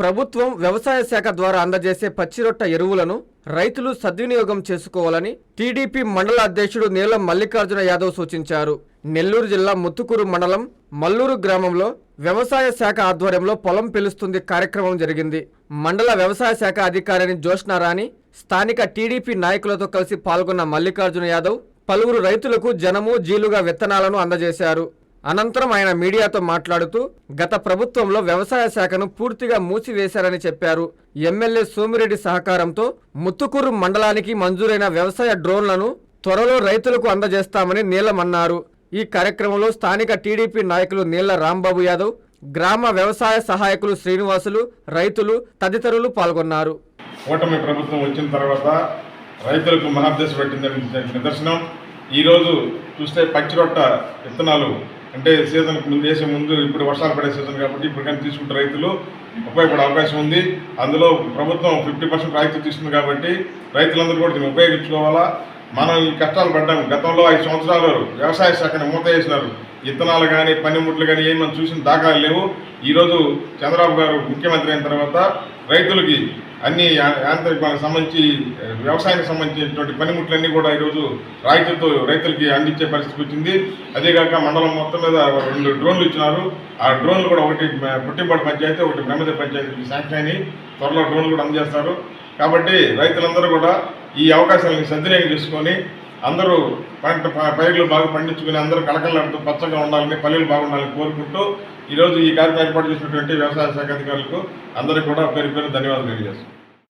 ప్రభుత్వం వ్యవసాయ శాఖ ద్వారా అందజేసే పచ్చిరొట్ట ఎరువులను రైతులు సద్వినియోగం చేసుకోవాలని టీడీపీ మండల అధ్యక్షుడు నీలం మల్లికార్జున యాదవ్ సూచించారు. నెల్లూరు జిల్లా ముత్తుకూరు మండలం మల్లూరు గ్రామంలో వ్యవసాయ శాఖ ఆధ్వర్యంలో పొలం పిలుస్తుంది కార్యక్రమం జరిగింది. మండల వ్యవసాయ శాఖ అధికారిని జోష్నారాణి స్థానిక టీడీపీ నాయకులతో కలిసి పాల్గొన్న మల్లికార్జున యాదవ్ పలువురు రైతులకు జనము జీలుగా విత్తనాలను అందజేశారు. అనంతరం ఆయన మీడియాతో మాట్లాడుతూ గత ప్రభుత్వంలో వ్యవసాయ శాఖను పూర్తిగా మూసివేశారని చెప్పారు. ఎమ్మెల్యే సోమిరెడ్డి సహకారంతో ముత్తుకూరు మండలానికి మంజూరైన వ్యవసాయ డ్రోన్లను త్వరలో రైతులకు అందజేస్తామని నీలమన్నారు. ఈ కార్యక్రమంలో స్థానిక టీడీపీ నాయకులు నీళ్ళ రాంబాబు యాదవ్ గ్రామ వ్యవసాయ సహాయకులు శ్రీనివాసులు రైతులు తదితరులు పాల్గొన్నారు. కూటమి ప్రభుత్వం వచ్చిన తర్వాత రైతులకు మహాదశ పెట్టిందని నిదర్శనం. ఈరోజు చూస్తే పచ్చిరొట్ట విత్తనాలు అంటే సీజన్కి ముందు వేసే ముందు ఇప్పుడు వర్షాలు పడే సీజన్ కాబట్టి ఇప్పుడు కానీ తీసుకుంటే రైతులు ఉపయోగపడే అవకాశం ఉంది. అందులో ప్రభుత్వం ఫిఫ్టీ పర్సెంట్ రాయితీ తీసుకుంది కాబట్టి రైతులందరూ కూడా దీన్ని ఉపయోగించుకోవాలా? మనం ఈ కష్టాలు పడ్డాం. గతంలో ఐదు సంవత్సరాలు వ్యవసాయ శాఖని మూత వేసినారు. విత్తనాలు కానీ పనిముట్లు కానీ ఏమి మనం చూసిన దాఖలు లేవు. ఈరోజు చంద్రబాబు గారు ముఖ్యమంత్రి అయిన తర్వాత రైతులకి అన్ని యా- యాంత్రికాలకు సంబంధించి వ్యవసాయానికి సంబంధించినటువంటి పనిముట్లన్నీ కూడా ఈరోజు రాయితీతో రైతులకి అందించే పరిస్థితి వచ్చింది. అదేగాక మండలం మొత్తం మీద రెండు డ్రోన్లు ఇచ్చినారు. ఆ డ్రోన్లు కూడా ఒకటి మ- పుట్టింపాడు పంచాయతీ ఒకటి బ్రహ్మద పంచాయతీ శాంక్షన్ అయినాయి. త్వరలో డ్రోన్లు కూడా అందజేస్తారు. కాబట్టి రైతులందరూ కూడా ఈ అవకాశాలను సద్వినియోగం చేసుకొని అందరూ పంట పైర్లు బాగా పండించుకుని అందరూ కలకలాడుతూ పచ్చగా ఉండాలని పల్లెలు బాగుండాలని కోరుకుంటూ ఈరోజు ఈ కార్యక్రమం ఏర్పాటు చేసినటువంటి వ్యవసాయ శాఖ అధికారులకు అందరికీ కూడా పేరు పేరు ధన్యవాదాలు తెలియజేస్తున్నాను